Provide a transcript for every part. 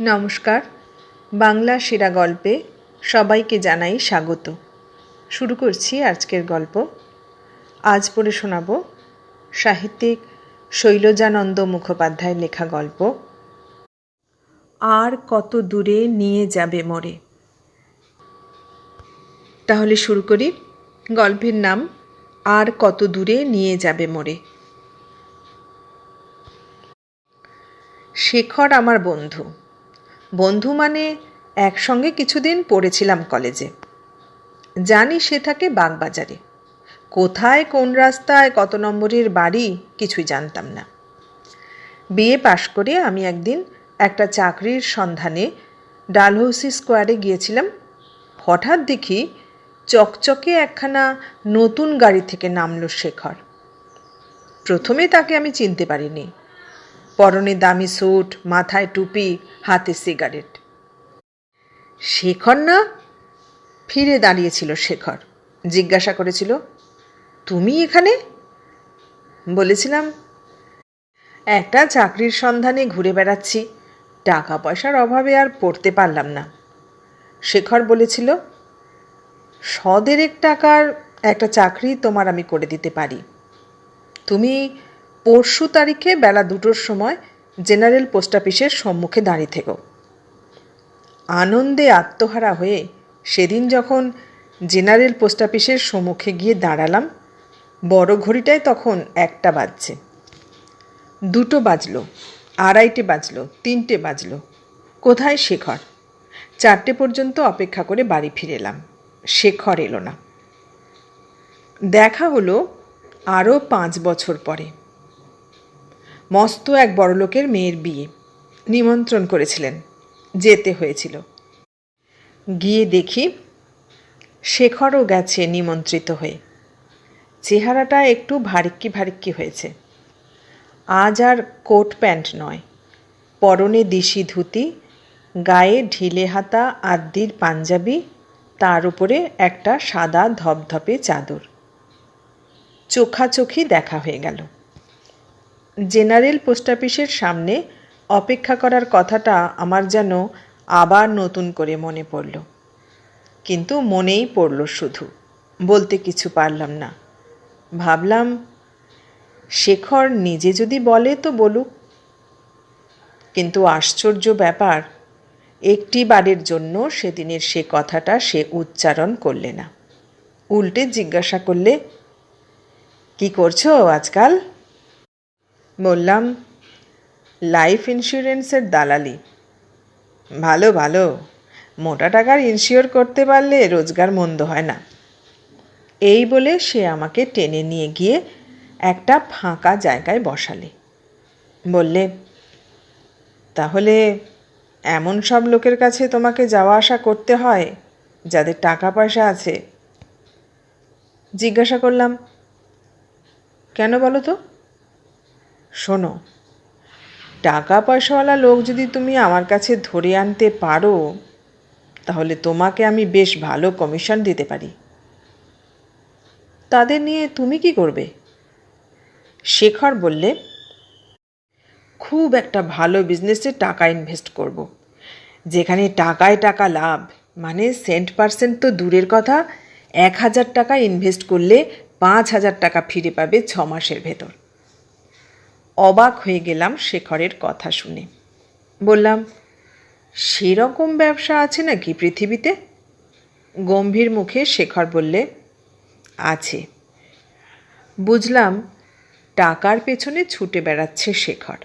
নমস্কার। বাংলা সেরা গল্পে সবাইকে জানাই স্বাগত। শুরু করছি আজকের গল্প। আজ পড়ে শোনাব সাহিত্যিক শৈলজানন্দ মুখোপাধ্যায়ের লেখা গল্প, আর কত দূরে নিয়ে যাবে মরে। তাহলে শুরু করি। গল্পের নাম, আর কত দূরে নিয়ে যাবে মোরে। শেখর আমার বন্ধু। বন্ধু মানে একসঙ্গে কিছুদিন পড়েছিলাম কলেজে। জানি সে থাকে বাগবাজারে। কোথায়, কোন রাস্তায়, কত নম্বরের বাড়ি, কিছুই জানতাম না। বিয়ে পাশ করে আমি একদিন একটা চাকরির সন্ধানে ডালহৌসি স্কোয়ারে গিয়েছিলাম। হঠাৎ দেখি চকচকে একখানা নতুন গাড়ি থেকে নামলো শেখর। প্রথমে তাকে আমি চিনতে পারিনি। পরনে দামি স্যুট, মাথায় টুপি, হাতে সিগারেট। শেখর না? ফিরে দাঁড়িয়েছিল শেখর। জিজ্ঞাসা করেছিল, তুমি এখানে? বলেছিলাম, একটা চাকরির সন্ধানে ঘুরে বেড়াচ্ছি। টাকা পয়সার অভাবে আর পড়তে পারলাম না। শেখর বলেছিল, সদেরেক টাকার একটা চাকরি তোমার আমি করে দিতে পারি। তুমি পরশু তারিখে বেলা দুটোর সময় জেনারেল পোস্ট অফিসের সম্মুখে দাঁড়িয়ে থেকো। আনন্দে আত্মহারা হয়ে সেদিন যখন জেনারেল পোস্ট অফিসের সম্মুখে গিয়ে দাঁড়ালাম, বড় ঘড়িটায় তখন একটা বাজছে। দুটো বাজলো, আড়াইটে বাজলো, তিনটে বাজলো। কোথায় শেখর? চারটে পর্যন্ত অপেক্ষা করে বাড়ি ফিরে এলাম। শেখর এলো না। দেখা হলো আরও পাঁচ বছর পরে। মস্ত এক বড়লোকের মেয়ের বিয়ে। নিমন্ত্রণ করেছিলেন। যেতে হয়েছিল। গিয়ে দেখি শেখরও গেছে নিমন্ত্রিত হয়ে। চেহারাটা একটু ভারিক্কি ভারিক্কি হয়েছে। আজ আর কোট প্যান্ট নয়। পরনে দিশি ধুতি, গায়ে ঢিলে হাতা, আদ্দির পাঞ্জাবি, তার উপরে একটা সাদা ধপধপে চাদর। চোখাচোখি দেখা হয়ে গেল। জেনারেল পোস্ট অফিসের সামনে অপেক্ষা করার কথাটা আমার যেন আবার নতুন করে মনে পড়ল। কিন্তু মনেই পড়ল শুধু। বলতে কিছু পারলাম না। ভাবলাম, শেখর নিজে যদি বলে তো বলুক। কিন্তু আশ্চর্য ব্যাপার একটি বারের জন্য সেদিনের সে কথাটা সে উচ্চারণ করলে না। উল্টে জিজ্ঞাসা করলে, কি করছ আজকাল? বললাম লাইফ ইন্স্যুরেন্সের দালালি। ভালো ভালো। মোটা টাকার ইনশিওর করতে পারলে রোজগার মন্দ হয় না। এই বলে সে আমাকে টেনে নিয়ে গিয়ে একটা ফাঁকা জায়গায় বসালে। বললে, তাহলে এমন সব লোকের কাছে তোমাকে যাওয়া আসা করতে হয়, যাদের টাকা পয়সা আছে? জিজ্ঞাসা করলাম, কেন বলো তো? শোনো টাকা পয়সাওয়ালা লোক যদি তুমি আমার কাছে ধরে আনতে পারো, তাহলে তোমাকে আমি বেশ ভালো কমিশন দিতে পারি তাদের নিয়ে তুমি কি করবে শেখর বললে, খুব একটা ভালো বিজনেসে টাকা ইনভেস্ট করব। যেখানে টাকায় টাকা লাভ মানে সেন্ট পার্সেন্ট তো দূরের কথা, এক হাজার টাকা ইনভেস্ট করলে পাঁচ হাজার টাকা ফিরে পাবে ছ মাসের ভেতর অবাক হয়ে গেলাম শেখরের কথা শুনে। বললাম, সেরকম ব্যবসা আছে নাকি পৃথিবীতে? গম্ভীর মুখে শেখর বললে, আছে। বুঝলাম, টাকার পেছনে ছুটে বেড়াচ্ছে শেখর।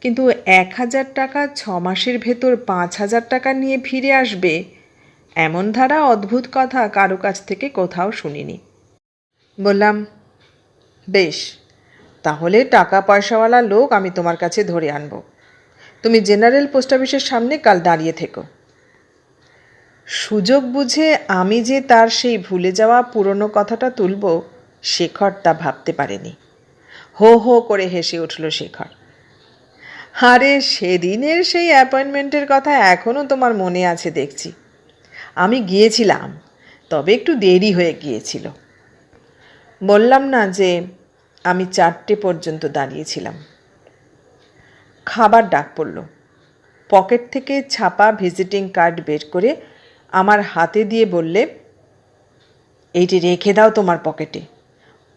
কিন্তু এক হাজার টাকা ছ মাসের ভেতর পাঁচ হাজার টাকা নিয়ে ফিরে আসবে, এমন ধারা অদ্ভুত কথা কারও কাছ থেকে কোথাও শুনিনি। বললাম, বেশ তাহলে টাকা পয়সাওয়ালা লোক আমি তোমার কাছে ধরে আনব। তুমি জেনারেল পোস্ট অফিসের সামনে কাল দাঁড়িয়ে থেকো। সুযোগ বুঝে আমি যে তার সেই ভুলে যাওয়া পুরনো কথাটা তুলব, শেখর তা ভাবতে পারেনি। হো হো করে হেসে উঠল শেখর। আরে সেদিনের সেই অ্যাপয়েন্টমেন্টের কথা এখনও তোমার মনে আছে দেখছি। আমি গিয়েছিলাম, তবে একটু দেরি হয়ে গিয়েছিল। বললাম না যে আমি চারটে পর্যন্ত দাঁড়িয়েছিলাম। খাবার ডাক পড়ল। পকেট থেকে ছাপা ভিজিটিং কার্ড বের করে আমার হাতে দিয়ে বললে, এইটি রেখে দাও তোমার পকেটে।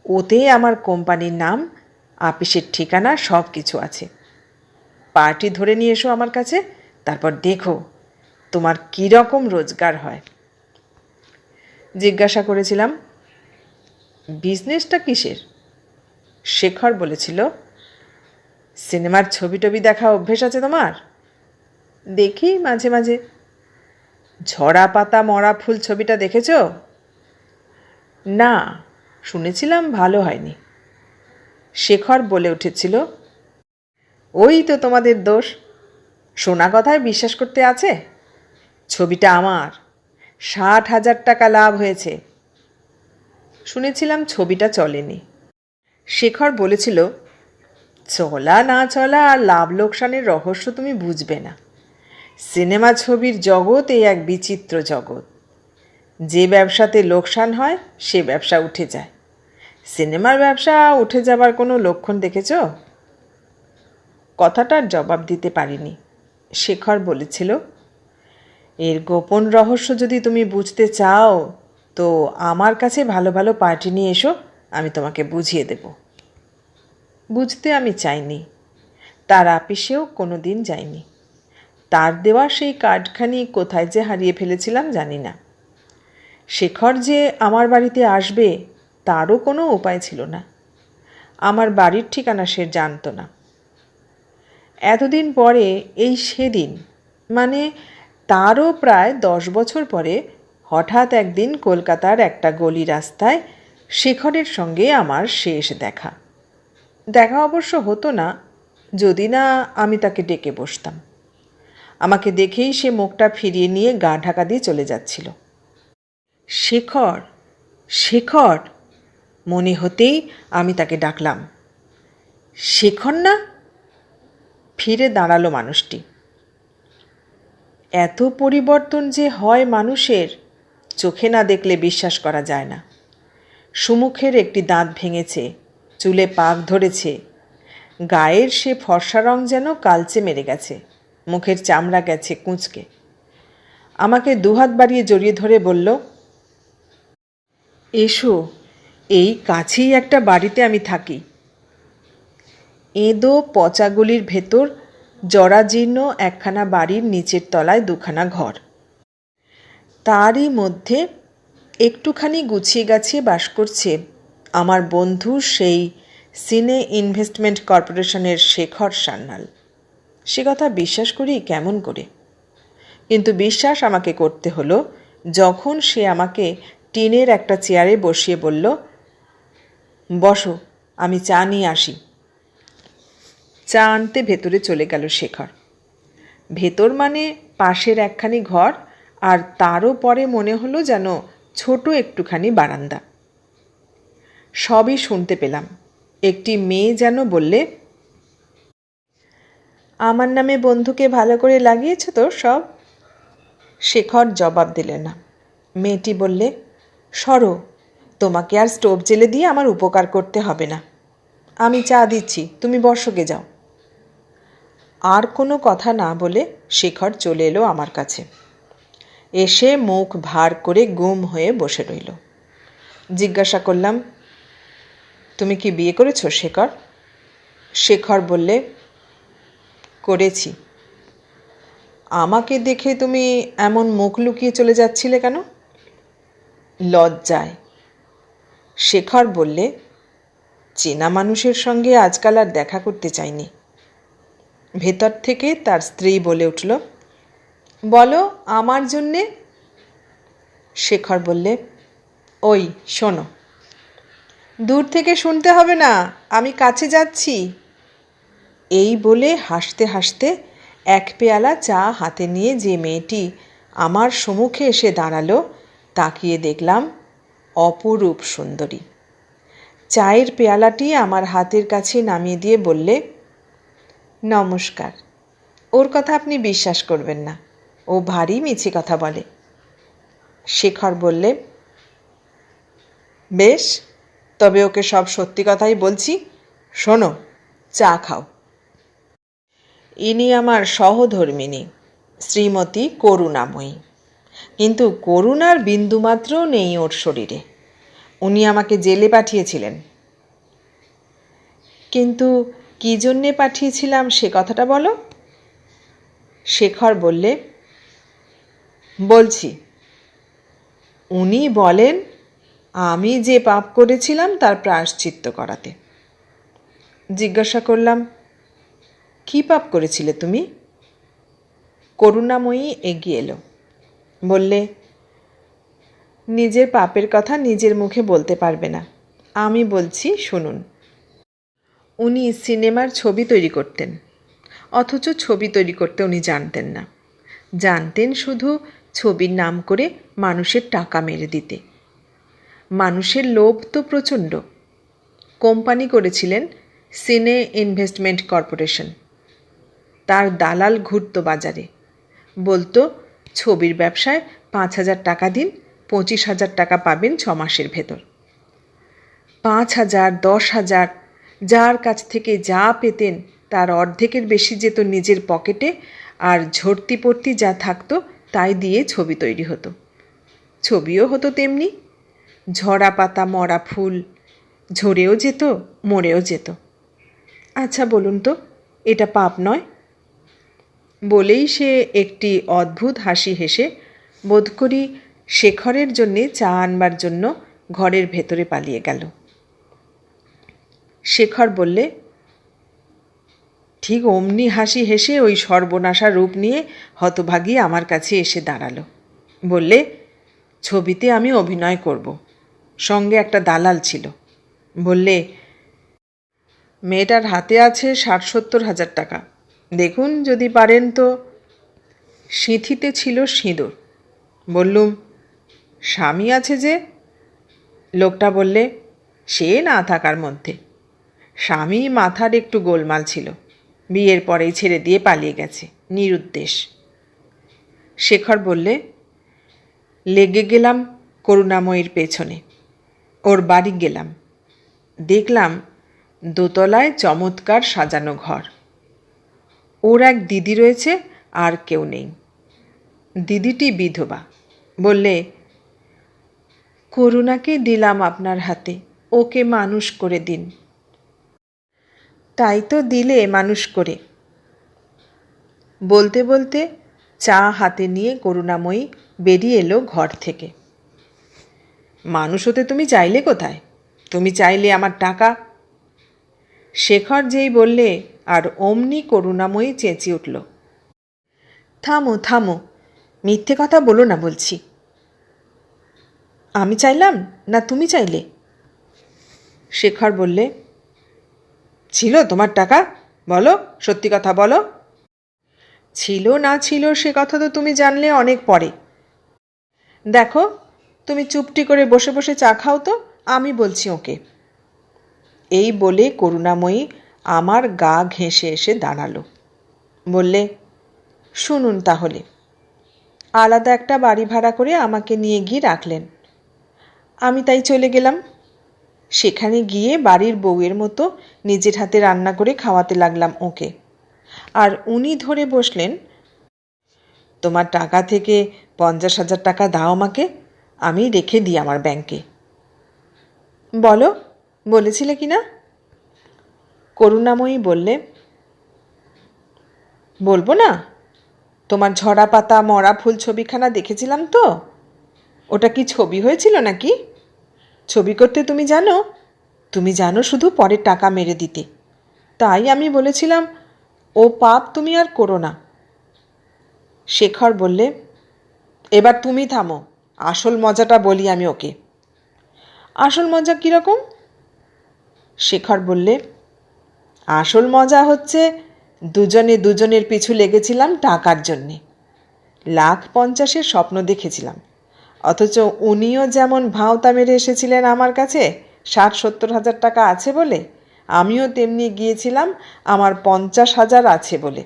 ওতে আমার কোম্পানির নাম আপিসের ঠিকানা সব কিছু আছে। পার্টি ধরে নিয়ে এসো আমার কাছে, তারপর দেখো তোমার কী রকম রোজগার হয়। জিজ্ঞাসা করেছিলাম, বিজনেসটা কিসের? শেখর বলেছিল, সিনেমার ছবি টবি দেখা অভ্যেস আছে তোমার? দেখি, মাঝে মাঝে। ঝরা পাতা, মরা ফুল ছবিটা দেখেছ? না, শুনেছিলাম ভালো হয়নি। শেখর বলে উঠেছিল, ওই তো তোমাদের দোষ। শোনা কথায় বিশ্বাস করতে আছে? ছবিটা আমার। ষাট হাজার টাকা লাভ হয়েছে। শুনেছিলাম ছবিটা চলেনি। শেখর বলেছিল, চলা না চলা আর লাভ লোকসানের রহস্য তুমি বুঝবে না। সিনেমা ছবির জগৎ এই এক বিচিত্র জগৎ। যে ব্যবসাতে লোকসান হয়, সে ব্যবসা উঠে যায়। সিনেমার ব্যবসা উঠে যাবার কোনো লক্ষণ দেখেছ? কথাটার জবাব দিতে পারিনি। শেখর বলেছিল, এর গোপন রহস্য যদি তুমি বুঝতে চাও, তো আমার কাছে ভালো ভালো পার্টি নিয়ে এসো। আমি তোমাকে বুঝিয়ে দেব। বুঝতে আমি চাইনি। তার আপিসেও কোনো দিন যাইনি। তার দেওয়া সেই কার্ডখানি কোথায় যে হারিয়ে ফেলেছিলাম জানি না। শেখর যে আমার বাড়িতে আসবে, তারও কোনো উপায় ছিল না। আমার বাড়ির ঠিকানা সে জানতো না। এতদিন পরে, এই সেদিন মানে তারও প্রায় দশ বছর পরে, হঠাৎ একদিন কলকাতার একটা গলি রাস্তায় শেখরের সঙ্গে আমার শেষ দেখা। দেখা অবশ্য হতো না, যদি না আমি তাকে ডেকে বসতাম। আমাকে দেখেই সে মুখটা ফিরিয়ে নিয়ে গা ঢাকা দিয়ে চলে যাচ্ছিল। শেখর শেখর, মনে হতেই আমি তাকে ডাকলাম। শেখর না? ফিরে দাঁড়াল মানুষটি। এত পরিবর্তন যে হয় মানুষের, চোখে না দেখলে বিশ্বাস করা যায় না। সুমুখের একটি দাঁত ভেঙেছে, চুলে পাক ধরেছে। গায়ের সে ফর্সা রং যেন কালচে মেরে গেছে, মুখের চামড়া গেছে কুঁচকে। আমাকে দুহাত বাড়িয়ে জড়িয়ে ধরে বলল, এসো, এই কাছেই একটা বাড়িতে আমি থাকি। এঁদো পচাগুলির ভেতর জরাজীর্ণ একখানা বাড়ির নিচের তলায় দুখানা ঘর। তারই মধ্যে একটুখানি গুছিয়ে গাছিয়ে বাস করছে। আমার বন্ধু সেই সিনে ইনভেস্টমেন্ট কর্পোরেশনের শেখর সান্যাল। সে কথা বিশ্বাস করি কেমন করে? কিন্তু বিশ্বাস আমাকে করতে হলো, যখন সে আমাকে টিনের একটা চেয়ারে বসিয়ে বলল, বসো, আমি চা নিয়ে আসি। চা আনতে ভেতরে চলে গেল শেখর। ভেতর মানে পাশের একখানি ঘর, আর তারও পরে মনে হলো যেন ছোট একটুখানি বারান্দা। সবই শুনতে পেলাম। একটি মেয়ে যেন বললে, আমার নামে বন্ধুকে ভালো করে লাগিয়েছ তো সব? শেখর জবাব দিলে না। মেয়েটি বললে, সরো, তোমাকে আর স্টোভ জেলে দিয়ে আমার উপকার করতে হবে না। আমি চা দিচ্ছি, তুমি বর্ষকে যাও। আর কোনো কথা না বলে শেখর চলে এলো আমার কাছে। এসে মুখ ভার করে গুম হয়ে বসে রইল। জিজ্ঞাসা করলাম, তুমি কি বিয়ে করেছ, শেখর? শেখর বললে, করেছি। আমাকে দেখে তুমি এমন মুখ লুকিয়ে চলে যাচ্ছিলে কেন? লজ্জায়। শেখর বললে, চেনা মানুষের সঙ্গে আজকাল আর দেখা করতে চাইনি। ভেতর থেকে তার স্ত্রী বলে উঠল বলো, আমার জন্যে? শেখর বললে, ওই, শোনো। দূর থেকে শুনতে হবে না, আমি কাছে যাচ্ছি। এই বলে হাসতে হাসতে এক পেয়ালা চা হাতে নিয়ে যে মেয়েটি আমার সম্মুখে এসে দাঁড়াল, তাকিয়ে দেখলাম অপরূপ সুন্দরী। চায়ের পেয়ালাটি আমার হাতের কাছে নামিয়ে দিয়ে বললে, নমস্কার, ওর কথা আপনি বিশ্বাস করবেন না। ও ভারী মিছি কথা বলে। শেখর বললে, বেশ, তবে ওকে সব সত্যি কথাই বলছি। শোনো, চা খাও। ইনি আমার সহধর্মিনী শ্রীমতী করুণাময়ী। কিন্তু করুণার বিন্দুমাত্রও নেই ওর শরীরে। উনি আমাকে জেলে পাঠিয়েছিলেন। কিন্তু কী জন্যে পাঠিয়েছিলাম সে কথাটা বলো? শেখর বললে বলছি, উনি বলেন, আমি যে পাপ করেছিলাম তার প্রায়শ্চিত্ত করাতে। জিজ্ঞাসা করলাম, কী পাপ করেছিলে তুমি? করুণাময়ী এগিয়ে এলো। বললে, নিজের পাপের কথা নিজের মুখে বলতে পারবে না। আমি বলছি, শুনুন। উনি সিনেমার ছবি তৈরি করতেন, অথচ ছবি তৈরি করতে উনি জানতেন না। জানতেন শুধু ছবির নাম করে মানুষের টাকা মেরে দিতে। মানুষের লোভ তো প্রচণ্ড। কোম্পানি করেছিলেন সিনে ইনভেস্টমেন্ট কর্পোরেশন। তার দালাল ঘুরত বাজারে। বলতো, ছবির ব্যবসায় পাঁচ হাজার টাকা দিন, পঁচিশ হাজার টাকা পাবেন ছ মাসের ভেতর। পাঁচ হাজার, দশ হাজার, যার কাছ থেকে যা পেতেন, তার অর্ধেকের বেশি যেত নিজের পকেটে আর ঝর্তি পড়তি যা থাকতো তাই দিয়ে ছবি তৈরি হতো। ছবিও হতো তেমনি। ঝরা পাতা, মরা ফুল, ঝরেও যেত, মরেও যেত। আচ্ছা বলুন তো, এটা পাপ নয়? বলেই সে একটি অদ্ভুত হাসি হেসে বোধ করি শেখরের জন্যে চা আনবার জন্য ঘরের ভেতরে পালিয়ে গেল। শেখর বললে ঠিক অমনি হাসি হেসে ওই সর্বনাশা রূপ নিয়ে হতভাগী আমার কাছে এসে দাঁড়াল। বললে, ছবিতে আমি অভিনয় করব। সঙ্গে একটা দালাল ছিল। বললে, মেয়েটার হাতে আছে ষাট সত্তর হাজার টাকা। দেখুন যদি পারেন তো। সিঁথিতে ছিল সিঁদুর। বললুম, স্বামী আছে যে? লোকটা বললে, সে না থাকার মধ্যে। স্বামী মাথার একটু গোলমাল ছিল। বিয়ের পরেই ছেড়ে দিয়ে পালিয়ে গেছে। নিরুদ্দেশ। শেখর বললে, লেগে গেলাম করুণাময়ীর পেছনে। ওর বাড়ি গেলাম। দেখলাম দোতলায় চমৎকার সাজানো ঘর। ওর এক দিদি রয়েছে, আর কেউ নেই। দিদিটি বিধবা। বললে, করুণাকে দিলাম আপনার হাতে। ওকে মানুষ করে দিন। তাই তো দিলে মানুষ করে। বলতে বলতে চা হাতে নিয়ে করুণাময়ী বেরিয়ে এলো ঘর থেকে। মানুষ হতে তুমি চাইলে কোথায়? তুমি চাইলে আমার টাকা। শেখর যেই বললে, আর অমনি করুণাময়ী চেঁচিয়ে উঠল। থামো থামো, মিথ্যে কথা বলো না বলছি। আমি চাইলাম না তুমি চাইলে? শেখর বললে ছিল তোমার টাকা? বলো, সত্যি কথা বলো। ছিল না ছিল সে কথা তো তুমি জানলে অনেক পরে। দেখো, তুমি চুপটি করে বসে বসে চা খাও তো, আমি বলছি ওকে। এই বলে করুণাময়ী আমার গা ঘেঁষে এসে দাঁড়াল। বললে, শুনুন তাহলে। আলাদা একটা বাড়ি ভাড়া করে আমাকে নিয়ে গিয়ে রাখলেন। আমি তাই চলে গেলাম। সেখানে গিয়ে বাড়ির বউয়ের মতো নিজের হাতে রান্না করে খাওয়াতে লাগলাম ওকে। আর উনি ধরে বসলেন, তোমার টাকা থেকে পঞ্চাশ হাজার টাকা দাও আমাকে, আমি রেখে দিই আমার ব্যাংকে। বলো, বলেছিলে কি না? করুণাময়ী বললে, বলব না, তোমার ঝরা পাতা, মরা ফুল ছবিখানা দেখেছিলাম তো? ওটা কি ছবি হয়েছিল নাকি? ছবি করতে তুমি জানো? তুমি জানো শুধু পরের টাকা মেরে দিতে। তাই আমি বলেছিলাম, ও পাপ তুমি আর করো না। শেখর বললে, এবার তুমি থামো, আসল মজাটা বলি আমি ওকে। আসল মজা কীরকম? শেখর বললে, আসল মজা হচ্ছে দুজনে দুজনের পিছু লেগেছিলাম টাকার জন্যে। লাখ পঞ্চাশের স্বপ্ন দেখেছিলাম। অথচ উনিও যেমন ভাঁওতা মেরে এসেছিলেন আমার কাছে, ষাট সত্তর হাজার টাকা আছে বলে, আমিও তেমনি গিয়েছিলাম, আমার পঞ্চাশ হাজার আছে বলে।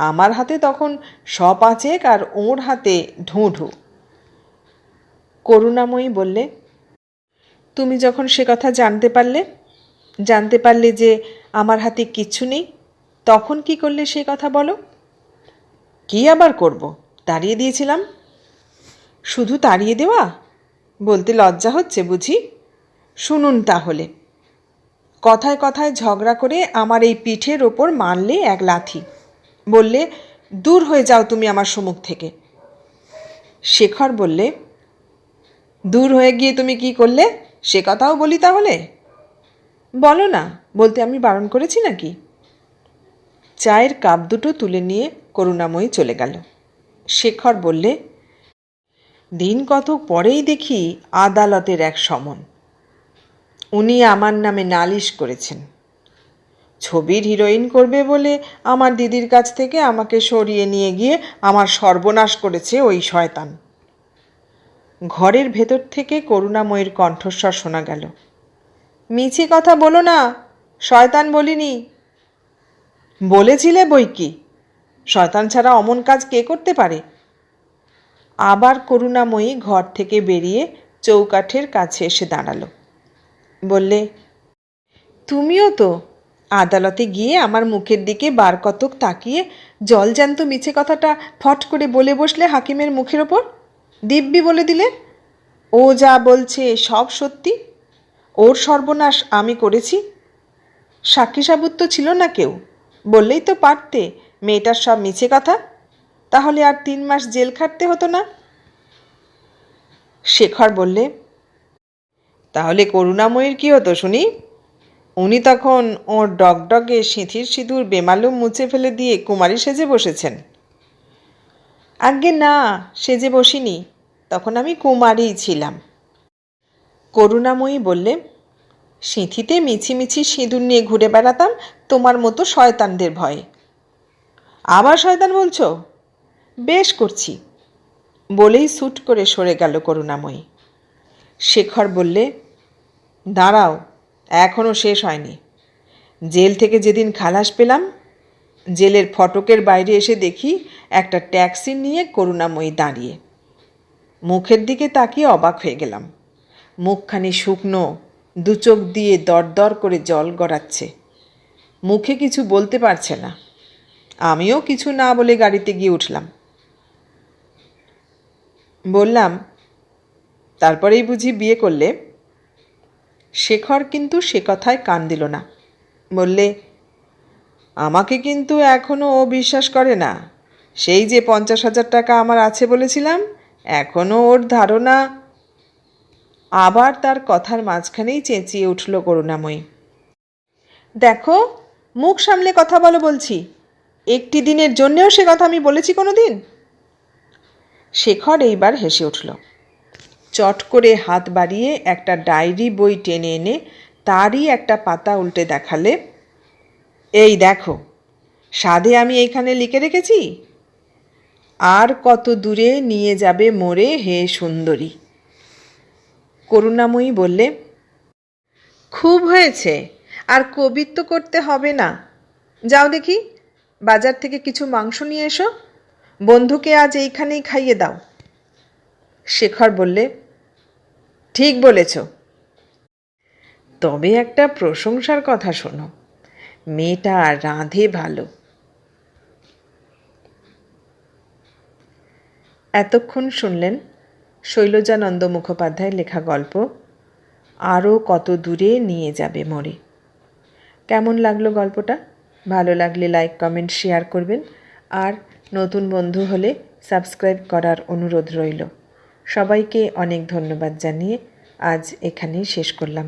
আমার হাতে তখন স পাঁচেক আর ওর হাতে ঢুঁ ঢু করুণাময়ী বললে, তুমি যখন সে কথা জানতে পারলে জানতে পারলে যে আমার হাতে কিচ্ছু নেই, তখন কি করলে সে কথা বলো? কি আবার করব? তাড়িয়ে দিয়েছিলাম শুধু তাড়িয়ে দেওয়া? বলতে লজ্জা হচ্ছে বুঝি? শুনুন তাহলে। কথায় কথায় ঝগড়া করে আমার এই পিঠের ওপর মারলে এক লাথি। বললে, দূর হয়ে যাও তুমি আমার সম্মুখ থেকে। শেখর বললে, দূর হয়ে গিয়ে তুমি কি করলে? সে কথাও বলি তাহলে? বলো না, বলতে আমি বারণ করেছি নাকি? চায়ের কাপ দুটো তুলে নিয়ে করুণাময়ী চলে গেল। শেখর বললে দিন কত পরেই দেখি আদালতের এক সমন। উনি আমার নামে নালিশ করেছেন। ছবির হিরোইন করবে বলে আমার দিদির কাছ থেকে আমাকে সরিয়ে নিয়ে গিয়ে আমার সর্বনাশ করেছে ওই শয়তান। ঘরের ভেতর থেকে করুণাময়ীর কণ্ঠস্বর শোনা গেল। মিছি কথা বলো না, শয়তান বলিনি। বলেছিলে বই কি? শয়তান ছাড়া অমন কাজ কে করতে পারে? আবার করুণাময়ী ঘর থেকে বেরিয়ে চৌকাঠের কাছে এসে দাঁড়াল। বললে, তুমিও তো? আদালতে গিয়ে আমার মুখের দিকে বার কতক তাকিয়ে জলজ্যান্ত মিছে কথাটা ফট করে বলে বসলে হাকিমের মুখের ওপর? দিব্যি বলে দিলে, ও যা বলছে সব সত্যি। ওর সর্বনাশ আমি করেছি। সাক্ষী সাবুত তো ছিল না কেউ। বললেই তো পারতে, মেয়েটার সব মিছে কথা। তাহলে আর তিন মাস জেল খাটতে হতো না? শেখর বললে, তাহলে করুণাময়ীর কি হতো শুনি? উনি তখন ওর ডগডগে সিঁথির সিঁদুর বেমালুম মুছে ফেলে দিয়ে কুমারী সেজে বসেছেন। আজ্ঞে, না, সেজে বসিনি। তখন আমি কুমারীই ছিলাম। করুণাময়ী বললে, সিঁথিতে মিছিমিছি সিঁদুর নিয়ে ঘুরে বেড়াতাম, তোমার মতো শয়তানদের ভয়ে। আবার শয়তান বলছো? বেশ করছি। বলেই স্যুট করে সরে গেল করুণাময়ী। শেখর বললে, দাঁড়াও এখনও শেষ হয়নি। জেল থেকে যেদিন খালাস পেলাম, জেলের ফটকের বাইরে এসে দেখি একটা ট্যাক্সি নিয়ে করুণাময়ী দাঁড়িয়ে। মুখের দিকে তাকিয়ে অবাক হয়ে গেলাম। মুখখানি শুকনো, দু চোখ দিয়ে দরদর করে জল গড়াচ্ছে। মুখে কিছু বলতে পারছে না। আমিও কিছু না বলে গাড়িতে গিয়ে উঠলাম। বললাম, তারপরেই বুঝি বিয়ে করলে? শেখর কিন্তু সে কথায় কান দিল না। বললে, আমাকে কিন্তু এখনও ও বিশ্বাস করে না। সেই যে পঞ্চাশ হাজার টাকা আমার আছে বলেছিলাম এখনও ওর ধারণা আবার তার কথার মাঝখানেই চেঁচিয়ে উঠল করুণাময়ী। দেখো, মুখ সামলে কথা বলো বলছি। একটি দিনের জন্যেও সে কথা আমি বলেছি কোনো দিন শেখর এইবার হেসে উঠল, চট করে হাত বাড়িয়ে একটা ডায়েরি বই টেনে এনে তারই একটা পাতা উল্টে দেখালে? এই দেখো, সাধে আমি এইখানে লিখে রেখেছি। আর কত দূরে নিয়ে যাবে মোরে হে সুন্দরী। করুণাময়ী বললে, খুব হয়েছে, আর কবিত্ব করতে হবে না। যাও দেখি, বাজার থেকে কিছু মাংস নিয়ে এসো। বন্ধুকে আজ এইখানেই খাইয়ে দাও। শেখর বললে, ঠিক বলেছ। তবে একটা প্রশংসার কথা শোনো। মেয়েটা রাঁধে ভালো। এতক্ষণ শুনলেন শৈলজানন্দ মুখোপাধ্যায়ের লেখা গল্প আরও কত দূরে নিয়ে যাবে মরে। কেমন লাগল গল্পটা? ভালো লাগলে লাইক, কমেন্ট, শেয়ার করবেন। আর নতুন বন্ধু হলে সাবস্ক্রাইব করার অনুরোধ রইল। সবাইকে অনেক ধন্যবাদ জানিয়ে আজ এখানেই শেষ করলাম।